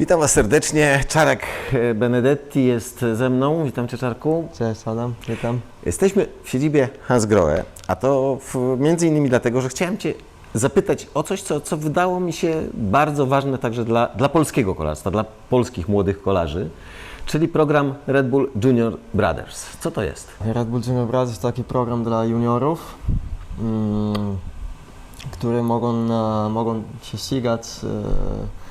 Witam Was serdecznie. Czarek e, Benedetti jest ze mną. Witam Cię, Czarku. Cześć Adam, witam. Jesteśmy w siedzibie Hansgrohe, a to w, między innymi dlatego, że chciałem Cię zapytać o coś, co, co wydało mi się bardzo ważne także dla, dla polskiego kolarstwa, dla polskich młodych kolarzy, czyli program Red Bull Junior Brothers. Co to jest? Red Bull Junior Brothers to taki program dla juniorów, mm, które mogą, mogą się ścigać e,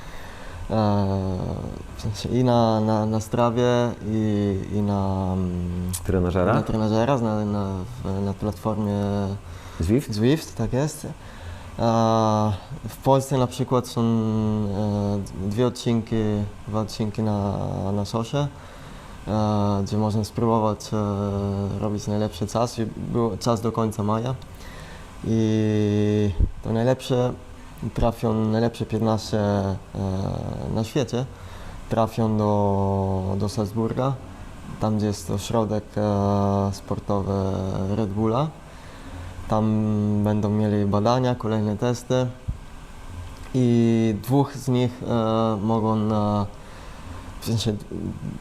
w sensie i na, na, na strawie i, i na, mm, Trenażera? na trenażera, na, na, w- na platformie Zwift? Zwift, tak jest. E, W Polsce na przykład są e, dwie odcinki, dwa odcinki na, na sosie, e, gdzie można spróbować e, robić najlepszy czas. I Był czas do końca maja. I to najlepsze trafią, najlepsze 15 e, na świecie trafią do, do Salzburga, tam gdzie jest ośrodek e, sportowy Red Bulla. Tam będą mieli badania, kolejne testy i dwóch z nich e, mogą, e, w sensie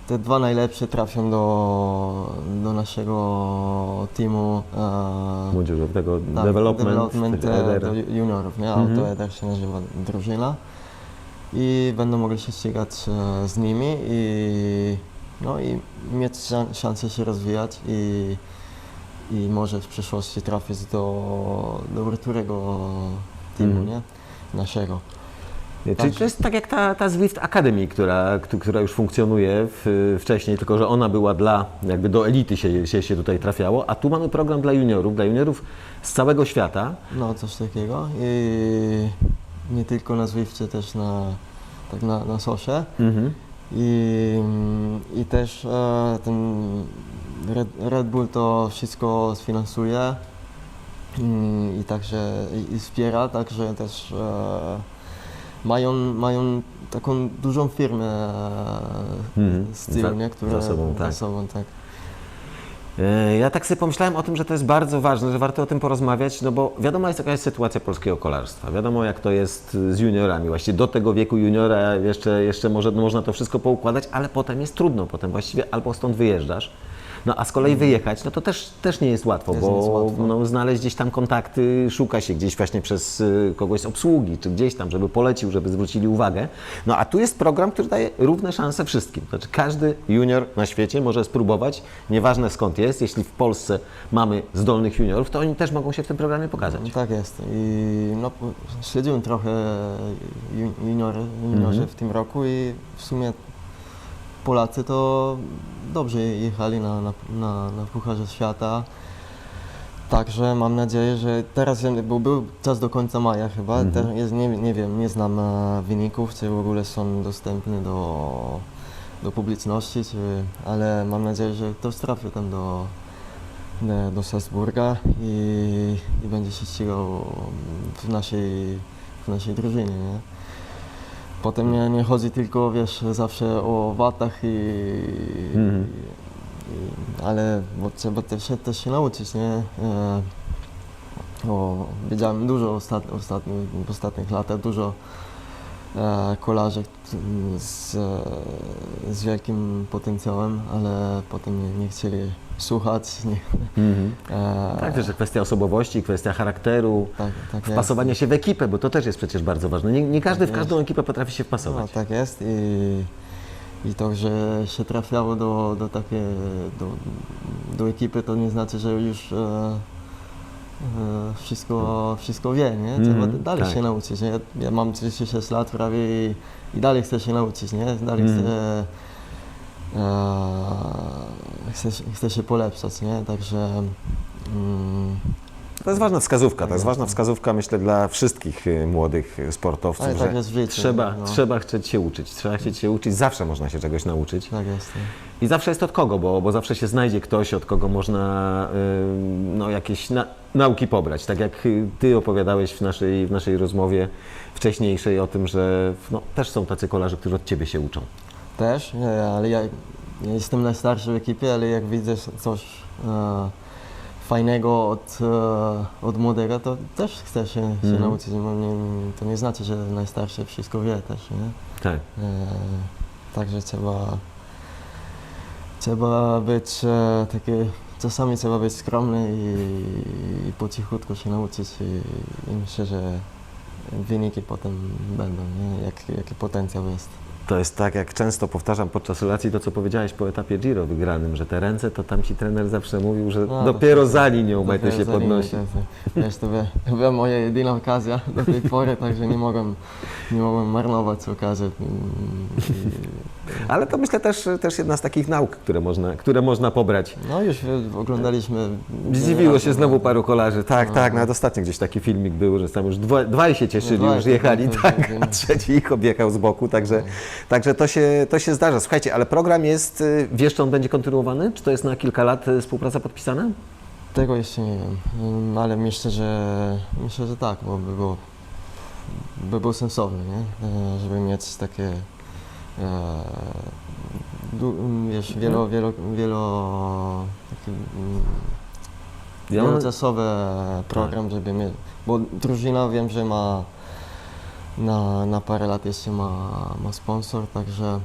te dwa najlepsze trafią do, do naszego teamu e, Młodzieżowego tak, development, development e, do ju- juniorów, nie? Mhm. Auto Eder się nazywa drużyna i będą mogli się ścigać e, z nimi i, no, i mieć szan- szansę się rozwijać i, i może w przyszłości trafić do, do którego teamu, Mhm. nie? Naszego. Czyli to jest tak jak ta, ta Zwift Academy, która, któ- która już funkcjonuje w, wcześniej, tylko że ona była dla, jakby do elity się, się, się tutaj trafiało, a tu mamy program dla juniorów, dla juniorów z całego świata. No, coś takiego i nie tylko na Zwifcie, też na, tak na, na sosie. I, i też e, ten Red, Red Bull to wszystko sfinansuje mm, i także i, i wspiera, także też e, mają, mają taką dużą firmę e, Mhm. z tyłu, Za- nie? Które, za sobą, tak. Za sobą, tak. E, Ja tak sobie pomyślałem o tym, że to jest bardzo ważne, że warto o tym porozmawiać, no bo wiadomo jest jaka jest sytuacja polskiego kolarstwa. Wiadomo jak to jest z juniorami. Właściwie do tego wieku juniora jeszcze, jeszcze może, no można to wszystko poukładać, ale potem jest trudno. Potem właściwie albo stąd wyjeżdżasz, no a z kolei wyjechać, no to też, też nie jest łatwo, bo jest łatwo. No, znaleźć gdzieś tam kontakty, szuka się gdzieś właśnie przez y, kogoś z obsługi, czy gdzieś tam, żeby polecił, żeby zwrócili uwagę. No a tu jest program, który daje równe szanse wszystkim. Znaczy każdy junior na świecie może spróbować, nieważne skąd jest. Jeśli w Polsce mamy zdolnych juniorów, to oni też mogą się w tym programie pokazać. No, tak jest. I no, śledziłem trochę juniory, juniorzy Mhm. w tym roku i w sumie Polacy to dobrze jechali na, na, na, na Pucharze Świata. Także mam nadzieję, że teraz, bo był czas do końca maja chyba, Mhm. teraz jest, nie, nie wiem, nie znam e, wyników, czy w ogóle są dostępne do, do publiczności, czy, ale mam nadzieję, że ktoś trafi tam do, do, do Salzburga i, i będzie się ścigał w naszej, w naszej drużynie. Nie? Potem nie, nie chodzi tylko, wiesz, zawsze o watach i, Mhm. i ale bo trzeba też, też się nauczyć, nie? E, o, wiedziałem dużo ostat, ostatnich, w ostatnich latach, dużo e, kolarzy z, z wielkim potencjałem, ale potem nie, nie chcieli słuchać. Nie, Mhm. e, Tak, też kwestia osobowości, kwestia charakteru, tak, tak jest. wpasowania się w ekipę, bo to też jest przecież bardzo ważne. Nie, nie każdy w Tak jest. każdą ekipę potrafi się No, wpasować. tak jest i, i to, że się trafiało do, do takiej do, do ekipy, to nie znaczy, że już e, e, wszystko, wszystko wie, nie? Trzeba Mhm, dalej tak. się nauczyć. Nie? Ja, mam 36 lat prawie i, i dalej chcę się nauczyć, nie? Dalej Mhm. chcę, e, chcę, się- chcę się polepszać, nie? Także mm, To jest ważna wskazówka, to jest ważna wskazówka myślę dla wszystkich y, młodych sportowców, Ale że tak jest w życiu, trzeba, no. trzeba chcieć się uczyć, trzeba chcieć się uczyć, zawsze można się czegoś nauczyć. tak jest. Nie? I zawsze jest od kogo, bo, bo zawsze się znajdzie ktoś, od kogo można y, no, jakieś na, nauki pobrać. Tak jak y, Ty opowiadałeś w naszej, w naszej rozmowie wcześniejszej o tym, że no, też są tacy kolarze, którzy od Ciebie się uczą. Też, nie, ale ja, ja jestem najstarszy w ekipie, ale jak widzę coś e, fajnego od, e, od młodego, to też chce się, się Mhm. nauczyć. No, nie, to nie znaczy, że najstarszy wszystko wie też, nie? Tak. E, także trzeba, trzeba być e, taki, czasami trzeba być skromny i, i po cichutku się nauczyć i, i myślę, że wyniki potem będą, nie? Jak, jaki potencjał jest. To jest tak, jak często powtarzam podczas relacji to, co powiedziałeś po etapie Giro wygranym, że te ręce, to tam ci trener zawsze mówił, że No, dopiero to- za linią Majty się podnosi. to- to- Wiesz, to była, to była moja jedyna okazja do tej pory, także nie mogłem, nie mogłem marnować okazji. I- Ale to myślę też, też jedna z takich nauk, które można, które można pobrać. No już e, oglądaliśmy. Zdziwiło się znowu no. paru kolarzy. Tak, No. tak, nawet ostatnio gdzieś taki filmik był, że tam już dwa, dwaj się cieszyli, Dwaj, już jechali, tak, tak, tak, a tak. trzeci ich objechał z boku, także, także to, się, to się zdarza. Słuchajcie, ale program jest, y, wiesz, czy on będzie kontynuowany? Czy to jest na kilka lat y, współpraca podpisana? Tego jeszcze nie wiem, Mm, ale myślę, że myślę, że tak, bo by było, by było sensowne, nie? E, Żeby mieć takie wiesz, wielo, wielo, wielo taki, mm, Ja mam- wieloczasowy program, żeby mieć, bo drużyna wiem, że ma na, na parę lat jeszcze ma, ma sponsor, także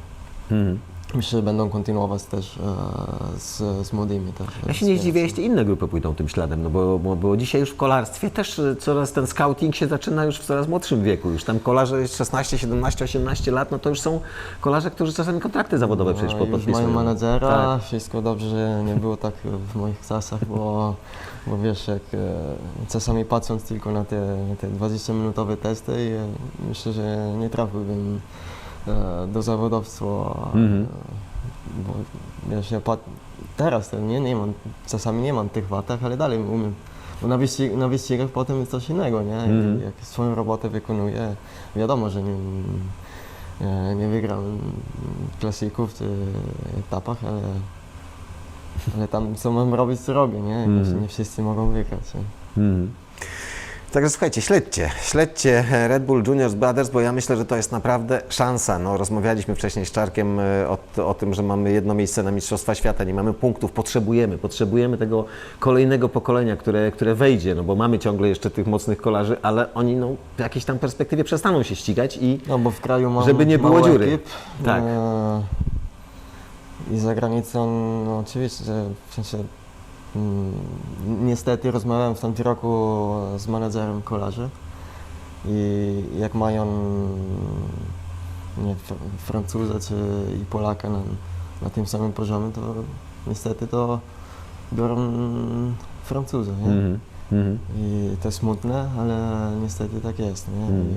Mhm. Myślę, że będą kontynuować też e, z, z młodymi też. Ja się nie zdziwię, jeśli inne grupy pójdą tym śladem, no bo, bo, bo dzisiaj już w kolarstwie też y, coraz ten scouting się zaczyna już w coraz młodszym wieku. Już tam kolarze 16, 17, 18 lat, no to już są kolarze, którzy czasami kontrakty zawodowe przecież No, no, już podpisują. mają menadżera, Tak. wszystko dobrze, że nie było tak w moich czasach, bo, bo wiesz, jak e, czasami patrząc tylko na te, te 20-minutowe testy, e, myślę, że nie trafiłbym e, do zawodowstwa, Mhm. e, bo wiesz, ja teraz to nie, nie mam, czasami nie mam tych watach, ale dalej umiem. Bo na, wyścig, na wyścigach potem jest coś innego, nie? Jak, Mhm. jak swoją robotę wykonuję, wiadomo, że nie, nie, nie wygram klasików czy etapach, ale, ale tam co mam robić, co robię, nie? Jakoś Mhm. Nie wszyscy mogą wygrać. Nie? Mhm. Także słuchajcie, śledźcie, śledźcie Red Bull Juniors Brothers, bo ja myślę, że to jest naprawdę szansa. No, rozmawialiśmy wcześniej z Czarkiem e, o, o tym, że mamy jedno miejsce na Mistrzostwa Świata, nie mamy punktów, potrzebujemy, potrzebujemy tego kolejnego pokolenia, które, które wejdzie, no bo mamy ciągle jeszcze tych mocnych kolarzy, ale oni no, w jakiejś tam perspektywie przestaną się ścigać i No bo w kraju mam Żeby nie było dziury. Ekip, Tak. E, I za granicą, no oczywiście, że w sensie niestety rozmawiałem w tamtym roku z menedżerem kolarzy i jak mają nie, Fr- Francuza czy i Polaka na, na tym samym poziomie, to niestety to biorą Francuza, nie? Mhm, mhm. I to smutne, ale niestety tak jest. Nie? Mm.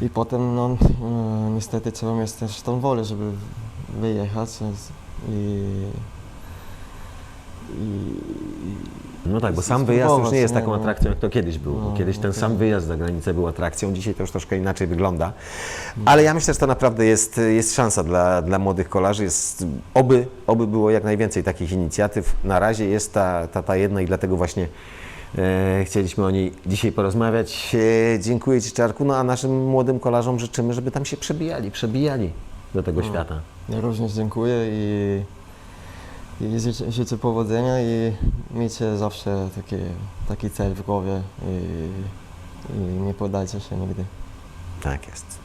I, I potem no, e, niestety trzeba mieć też tą wolę, żeby wyjechać i, i, No tak, bo sam wyjazd już nie jest taką no. atrakcją, jak to kiedyś było. No, kiedyś ten okej. sam wyjazd za granicę był atrakcją, dzisiaj to już troszkę inaczej wygląda. Ale ja myślę, że to naprawdę jest, jest szansa dla, dla młodych kolarzy. Jest, oby, oby było jak najwięcej takich inicjatyw. Na razie jest ta, ta, ta jedna i dlatego właśnie e, chcieliśmy o niej dzisiaj porozmawiać. E, dziękuję Ci, Czarku. No a naszym młodym kolarzom życzymy, żeby tam się przebijali, przebijali do tego No. świata. ja również dziękuję i, i życzę, powodzenia i miejcie zawsze taki, taki cel w głowie i, i nie podajcie się nigdy. Tak jest.